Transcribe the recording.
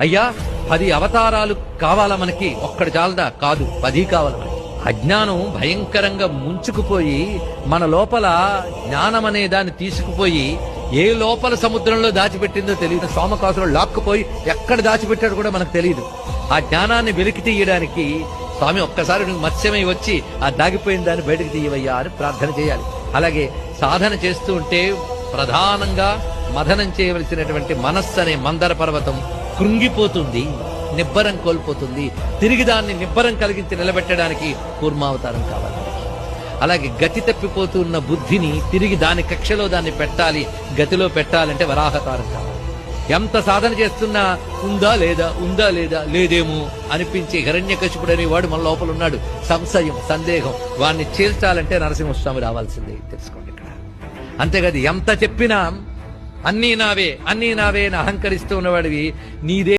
అయ్యా పది అవతారాలు కావాలా మనకి? ఒక్కడు చాలదా? కాదు పది కావాలి మనకి. అజ్ఞానం భయంకరంగా ముంచుకుపోయి మన లోపల జ్ఞానం అనే దాన్ని తీసుకుపోయి ఏ లోపల సముద్రంలో దాచిపెట్టిందో తెలియదు. సోమకాసులో లాక్కుపోయి ఎక్కడ దాచిపెట్టాడు కూడా మనకు తెలియదు. ఆ జ్ఞానాన్ని వెలికి తీయడానికి స్వామి ఒక్కసారి నువ్వు మత్స్యమై వచ్చి ఆ దాగిపోయిన దాన్ని బయటకు తీయవయ్యా అని ప్రార్థన చేయాలి. అలాగే సాధన చేస్తూ ఉంటే ప్రధానంగా మదనం చేయవలసినటువంటి మనస్సు అనే మందర పర్వతం కృంగిపోతుంది నిబ్బరం కోల్పోతుంది. తిరిగి దాన్ని నిబ్బరం కలిగించి నిలబెట్టడానికి కూర్మావతారం కావాలి. అలాగే గతి తప్పిపోతున్న బుద్ధిని తిరిగి దాని కక్షలో దాన్ని పెట్టాలి గతిలో పెట్టాలంటే వరాహతారం కావాలి. ఎంత సాధన చేస్తున్నా ఉందా లేదా ఉందా లేదా లేదేమో అనిపించే హిరణ్యకశిపుడు అనేవాడు మన లోపల ఉన్నాడు. సంశయం సందేహం వాడిని చేల్చాలంటే నరసింహస్వామి రావాల్సిందే. తెలుసుకోండి ఇక్కడ. అంతేకాదు ఎంత చెప్పినా అన్నీ నావే అన్నీ నావే అని అహంకరిస్తూ ఉన్నవాడివి. నీదే